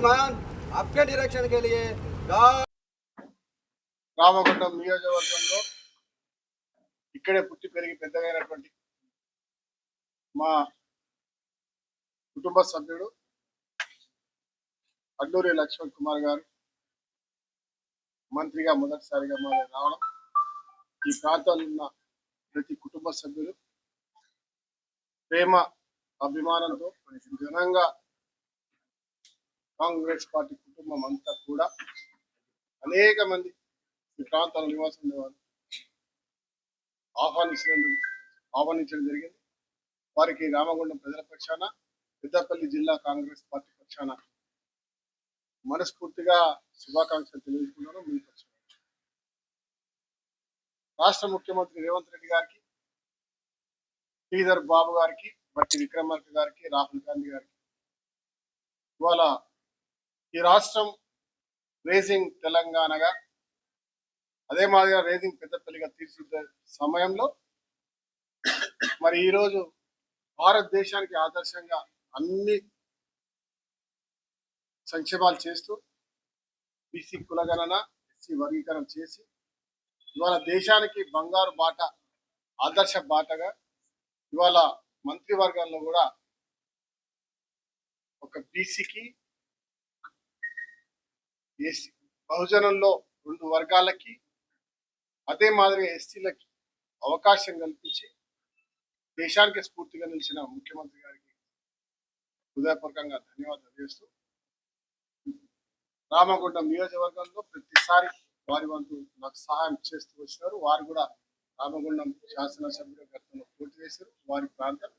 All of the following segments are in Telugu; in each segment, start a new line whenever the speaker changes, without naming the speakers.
श्रीमान आपके डायरेक्शन के लिए गार्ड
రామగుండం నియోజకవర్గంలో ఇక్కడే పుట్టి పెరిగి పెద్దగైనటువంటి మా కుటుంబ సభ్యుడు అడ్డూరి లక్ష్మణ్ కుమార్ గారు మంత్రిగా మొదటిసారిగా మా రావడం ఈ ప్రాంతంలో ఉన్న ప్రతి కుటుంబ సభ్యులు ప్రేమ అభిమానంతో ఘనంగా కాంగ్రెస్ పార్టీ కుటుంబం అంతా కూడా అనేక మంది ఈ ప్రాంతాల నివాసం ఉండేవారు. ఆహ్వానించినందుకు ఆహ్వానించడం జరిగింది. వారికి రామగుండం ప్రజల పక్షాన పెద్దపల్లి జిల్లా కాంగ్రెస్ పార్టీ పక్షాన మనస్ఫూర్తిగా శుభాకాంక్షలు తెలియజేసుకున్నాను మీ పక్షాన. రాష్ట్ర ముఖ్యమంత్రి రేవంత్ రెడ్డి గారికి శ్రీధర్ బాబు గారికి బట్టి విక్రమార్క గారికి రాహుల్ గాంధీ గారికి ఇవాళ ఈ రాష్ట్రం రేసింగ్ తెలంగాణగా అదే మాదిరిగా రేసింగ్ పెద్దపల్లిగా తీర్చిదిద్దే సమయంలో మరి ఈరోజు భారతదేశానికి ఆదర్శంగా అన్ని సంక్షేమాలు చేస్తూ బీసీ కులగణన ఎస్సీ వర్గీకరణ చేసి ఇవాళ దేశానికి బంగారు బాట ఆదర్శ బాటగా ఇవాళ మంత్రివర్గంలో కూడా ఒక బీసీకి ఎస్సీ బహుజనంలో రెండు వర్గాలకి అదే మాదిరిగా ఎస్టీలకి అవకాశం కల్పించి దేశానికి స్ఫూర్తిగా నిలిచిన ముఖ్యమంత్రి గారికి హృదయపూర్వకంగా ధన్యవాదాలు చేస్తూ రామగుండం నియోజకవర్గంలో ప్రతిసారి వారి వంతు నాకు సహాయం చేస్తూ వచ్చినారు. వారు కూడా రామగుండం శాసనసభ్యుల గతంలో పూర్తి చేశారు. వారి ప్రాంతం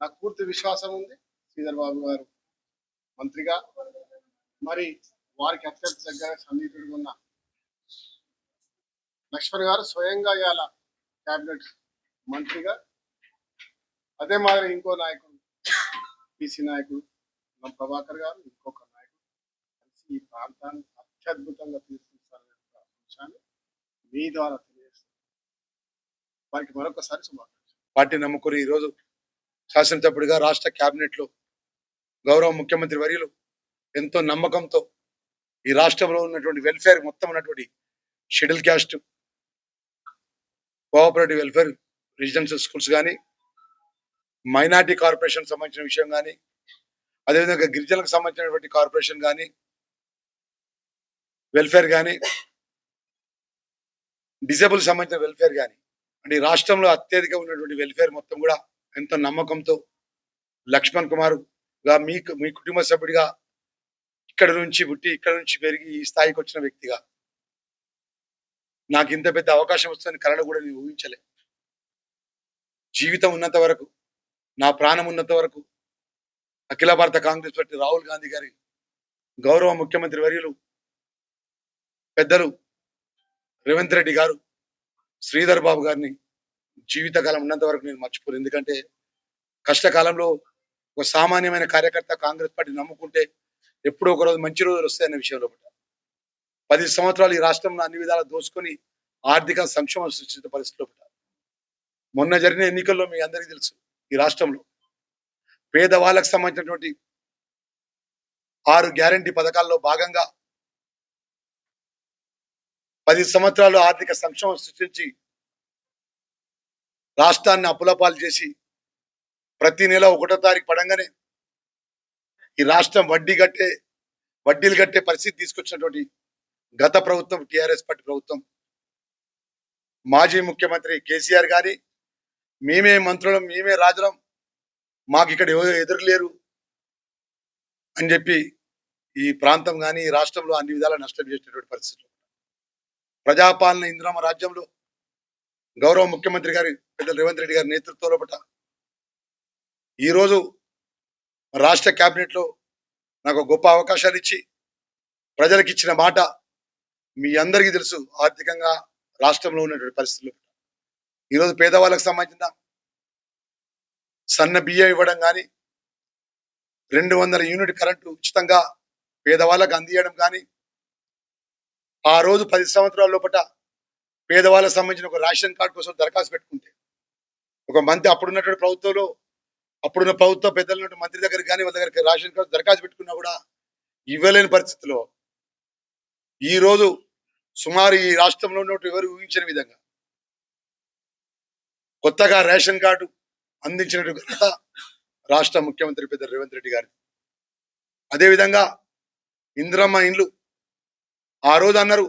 నాకు పూర్తి విశ్వాసం ఉంది. శ్రీధర్ బాబు గారు మంత్రిగా మరి వారికి అత్యంత దగ్గర సన్నిహితుడు ఉన్న లక్ష్మణ్ గారు స్వయంగా ఇవాళ క్యాబినెట్ మంత్రిగా అదే మాదిరి ఇంకో నాయకుడు పిసి నాయకుడు మన ప్రభాకర్ గారు ఇంకొక నాయకుడు కలిసి ఈ ప్రాంతాన్ని అత్యద్భుతంగా తీసుకుంటారనే అంశాన్ని మీ ద్వారా తెలియజేస్తారు వారికి మరొకసారి శుభాకాంక్షలు.
పార్టీ నమ్ముకుని ఈరోజు శాసనసభ్యుడిగా రాష్ట్ర క్యాబినెట్లో గౌరవ ముఖ్యమంత్రి వర్యులు ఎంతో నమ్మకంతో ఈ రాష్ట్రంలో ఉన్నటువంటి వెల్ఫేర్ మొత్తం ఉన్నటువంటి schedule caste cooperative welfare residential schools కానీ మైనార్టీ కార్పొరేషన్ సంబంధించిన విషయం కానీ అదేవిధంగా గిరిజనులకు సంబంధించినటువంటి కార్పొరేషన్ కానీ వెల్ఫేర్ కానీ డిజేబుల్ సంబంధించిన వెల్ఫేర్ కానీ అంటే ఈ రాష్ట్రంలో అత్యధిక ఉన్నటువంటి వెల్ఫేర్ మొత్తం కూడా ఎంతో నమ్మకంతో లక్ష్మణ్ కుమార్గా మీ మీ కుటుంబ సభ్యుడిగా ఇక్కడ నుంచి పుట్టి ఇక్కడ నుంచి పెరిగి ఈ స్థాయికి వచ్చిన వ్యక్తిగా. నాకు ఇంత పెద్ద అవకాశం వస్తుందని కళలు కూడా నేను ఊహించలే. జీవితం ఉన్నంత వరకు నా ప్రాణం ఉన్నంత వరకు అఖిల భారత కాంగ్రెస్ పార్టీ రాహుల్ గాంధీ గారి గౌరవ ముఖ్యమంత్రి వర్యులు పెద్దలు రేవంత్ రెడ్డి గారు శ్రీధర్ బాబు గారిని జీవితకాలం ఉన్నంత వరకు నేను మర్చిపోను ఎందుకంటే కష్టకాలంలో ఒక సామాన్యమైన కార్యకర్త కాంగ్రెస్ పార్టీ నమ్ముకుంటే ఎప్పుడో ఒక రోజు మంచి రోజులు వస్తాయన్న విషయంలో పడ్డా. పది సంవత్సరాలు ఈ రాష్ట్రంలో అన్ని విధాలు దోసుకొని ఆర్థిక సంక్షేమం సృష్టించిన పరిస్థితిలో పడ్డా. మొన్న జరిగిన ఎన్నికల్లో మీ అందరికీ తెలుసు ఈ రాష్ట్రంలో పేదవాళ్ళకు సంబంధించినటువంటి ఆరు గ్యారంటీ పథకాల్లో భాగంగా పది సంవత్సరాలు ఆర్థిక సంక్షేమం సృష్టించి రాష్ట్రాన్ని అప్పులపాలు చేసి ప్రతి నెల ఒకటో తారీఖు పడంగానే ఈ రాష్ట్రం వడ్డీ కట్టే వడ్డీలు కట్టే పరిస్థితి తీసుకొచ్చినటువంటి గత ప్రభుత్వం టిఆర్ఎస్ పార్టీ ప్రభుత్వం. మాజీ ముఖ్యమంత్రి కేసీఆర్ గారి మేమే మంత్రులం మేమే రాజులం మాకు ఇక్కడ ఎవరు ఎదురులేరు అని చెప్పి ఈ ప్రాంతం కానీ ఈ రాష్ట్రంలో అన్ని విధాలా నష్టం చేసినటువంటి పరిస్థితులు. ప్రజాపాలన ఇంద్రమ రాజ్యంలో గౌరవ ముఖ్యమంత్రి గారి పెద్ద రేవంత్ రెడ్డి గారి నేతృత్వంలో పట్ల ఈరోజు రాష్ట్ర క్యాబినెట్లో నాకు గొప్ప అవకాశాలు ఇచ్చి ప్రజలకు ఇచ్చిన మాట మీ అందరికీ తెలుసు. ఆర్థికంగా రాష్ట్రంలో ఉన్నటువంటి పరిస్థితులు. ఈరోజు పేదవాళ్ళకు సంబంధించిన సన్న బియ్యం ఇవ్వడం కానీ రెండు వందల యూనిట్ కరెంటు ఉచితంగా పేదవాళ్ళకు అందియడం కానీ ఆ రోజు పది సంవత్సరాల లోపల పేదవాళ్ళకు సంబంధించిన ఒక రేషన్ కార్డు కోసం దరఖాస్తు పెట్టుకుంటే ఒక మంత్రి అప్పుడున్నటువంటి ప్రభుత్వంలో అప్పుడున్న ప్రభుత్వ పెద్దలు మంత్రి దగ్గరికి కానీ వాళ్ళ దగ్గరికి రేషన్ కార్డు దరఖాస్తు పెట్టుకున్నా కూడా ఇవ్వలేని పరిస్థితిలో ఈ రోజు సుమారు ఈ రాష్ట్రంలో ఉన్నట్టు ఎవరు ఊహించిన విధంగా కొత్తగా రేషన్ కార్డు అందించినట్టు ఘనత రాష్ట్ర ముఖ్యమంత్రి పెద్ద రేవంత్ రెడ్డి గారి. అదేవిధంగా ఇందిరమ్మ ఇండ్లు ఆ రోజు అన్నారు